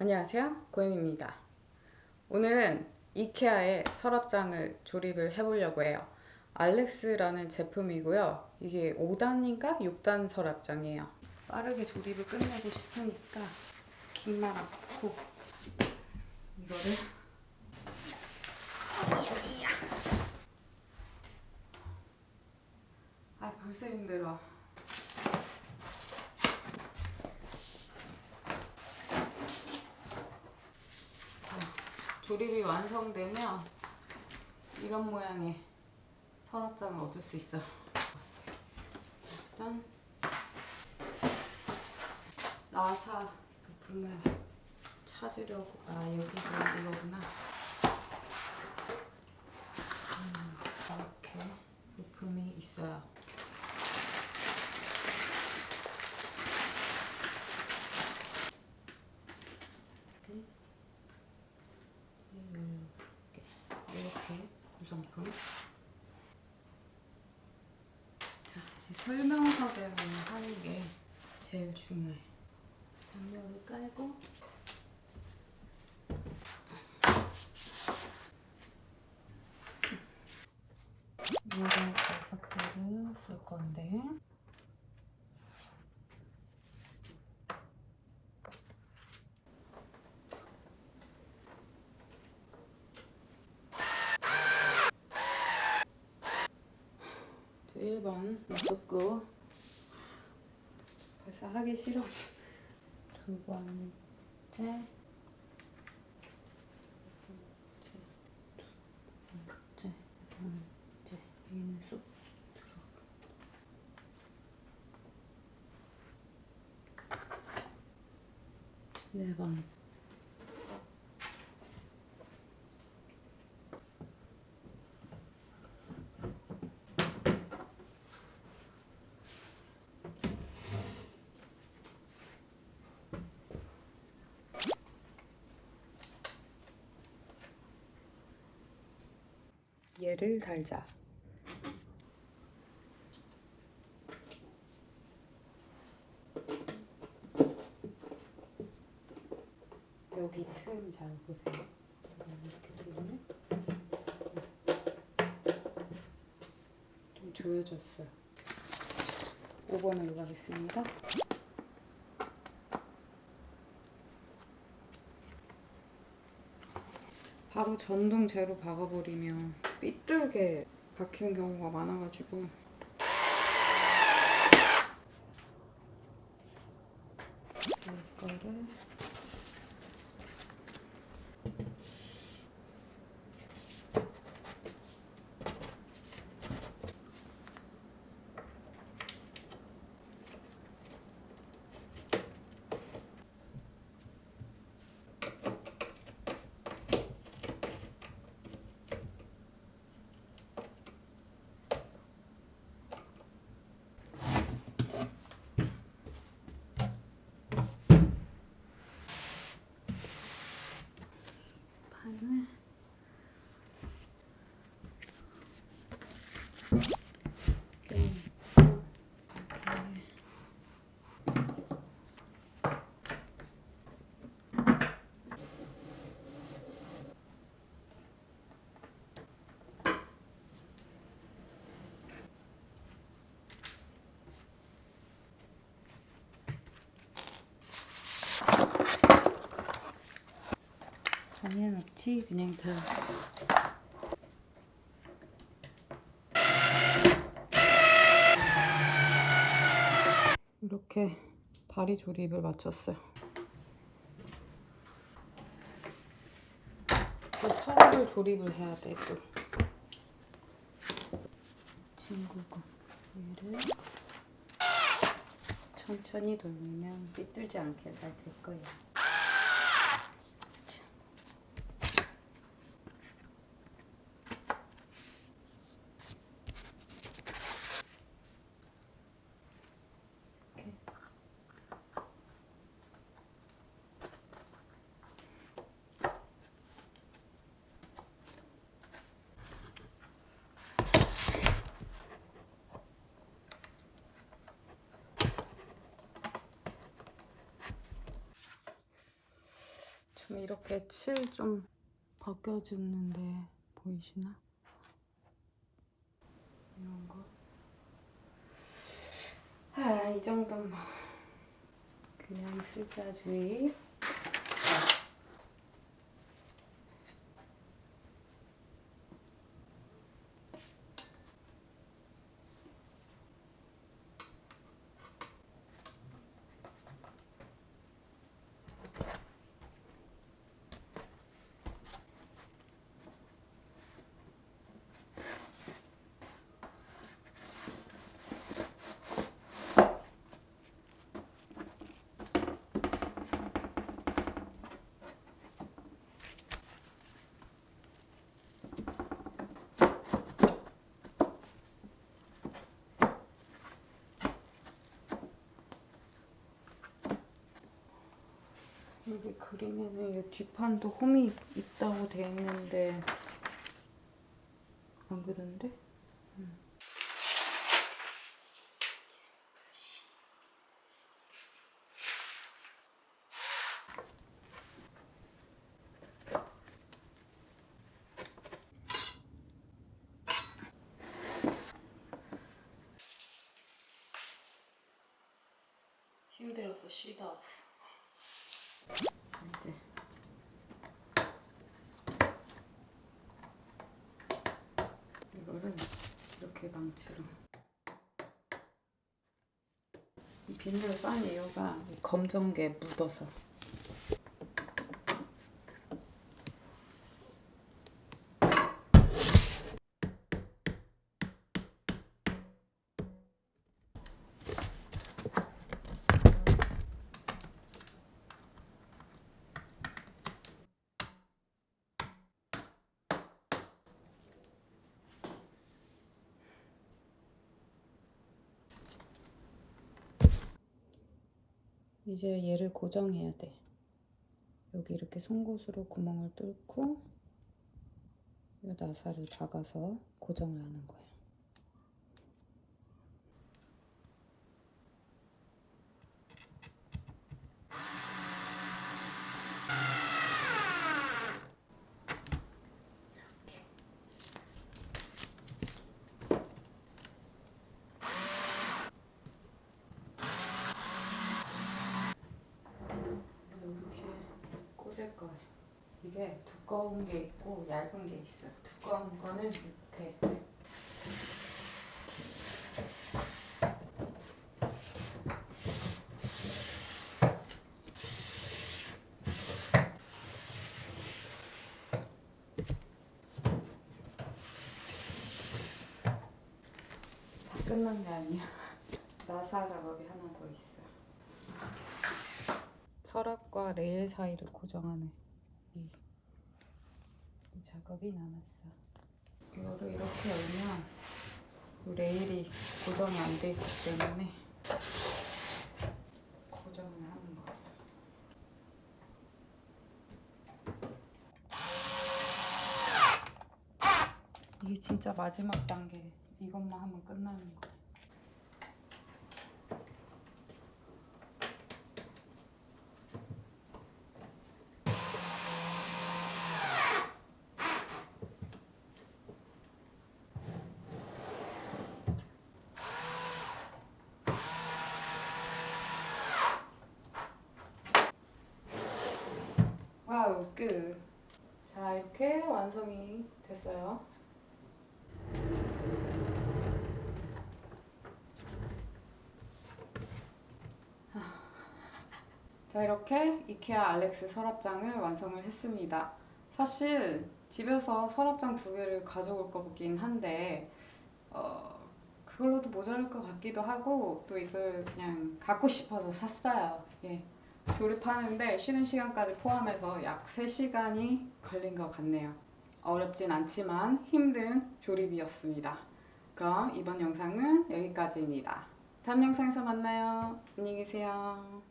안녕하세요. 고현입니다. 오늘은 이케아의 서랍장을 조립을 해보려고 해요. 알렉스라는 제품이고요. 이게 5단인가 6단 서랍장이에요. 빠르게 조립을 끝내고 싶으니까 긴말 않고 이거를. 아 벌써 힘들어. 조립이 완성되면 이런 모양의 서랍장을 얻을 수 있어요. 일단 나사 부품을 찾으려고 아 여기가 이거구나. 음, 이렇게 부품이 있어요. 이렇게 이렇게 구성품. 자, 이제 설명서대로 하는 게 제일 중요해. 담요를 깔고 이런 버섯들을 쓸 건데 1번 묶고 벌써 하기 싫어지 두 번째. 두 번째 두 번째 두 번째. 인수 네번 얘를 달자. 여기 틈 잘 보세요. 이렇게 보면 좀 조여졌어요. 5번으로 가겠습니다. 바로 전동 제로 박아버리면 삐뚤게 박히는 경우가 많아가지고 이거를 판을 네. 이렇게 정해놓지 그냥 다 이렇게 다리 조립을 마쳤어요. 서랍을 조립을 해야 돼 또. 친구가 얘를 천천히 돌리면 삐뚤지 않게 잘 될 거예요. 이렇게 칠 좀 벗겨주는데 보이시나? 이런 거. 아, 이 정도면 그냥 쓰자 주의. 그리면은 이 뒷판도 홈이 있다고 돼 있는데 안 그런데? 음. 힘들어서 쉬다 왔어. 이제 이거를 이 비닐을 싼 이유가 이 검정게 묻어서 이제 얘를 고정해야 돼. 여기 이렇게 송곳으로 구멍을 뚫고 이 나사를 박아서 고정을 하는 거야. 이렇게. 여기 뒤에 꽂을 거예요. 이게 두꺼운 게 있고 얇은 게 있어요. 두꺼운 거는 밑에. 다 끝난 게 아니야. 나사 작업이 하나 더 있어요. 서랍과 레일 사이를 이 작업이 남았어. 이거를 이렇게 열면 이 레일이 고정이 안 돼 있기 때문에 고정을 하는 거예요. 이게 진짜 마지막 단계. 이것만 하면 끝나는 거예요. 와우 끝. 자 이렇게 완성이 됐어요. 자 이렇게 이케아 알렉스 서랍장을 완성을 했습니다. 사실 집에서 서랍장 두 개를 가져올 거긴 한데 어, 그걸로도 모자랄 것 같기도 하고 또 이걸 그냥 갖고 싶어서 샀어요. 예. 조립하는데 쉬는 시간까지 포함해서 약 3시간이 걸린 것 같네요. 어렵진 않지만 힘든 조립이었습니다. 그럼 이번 영상은 여기까지입니다. 다음 영상에서 만나요. 안녕히 계세요.